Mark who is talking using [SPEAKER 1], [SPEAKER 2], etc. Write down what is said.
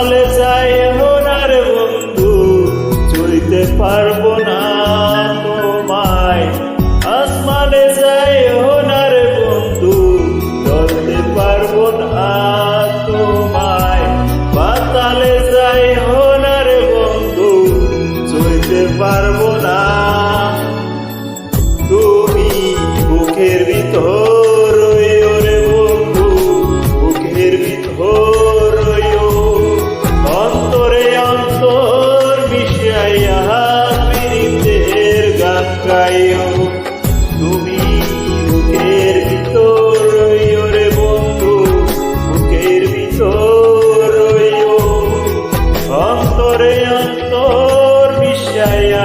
[SPEAKER 1] হালে চাই মোনার বন্ধু চলতে পারব না তোমায়। আসমানে যাই হোনার বন্ধু চলতে পারব না তোমায়। বাতালে যাই হোনার বন্ধু পারব লাগাইও তুমি বুকের ভিতর রইও বন্ধু মুখের ভিতর রইও অন্তরে অন্তর বিশ্বায়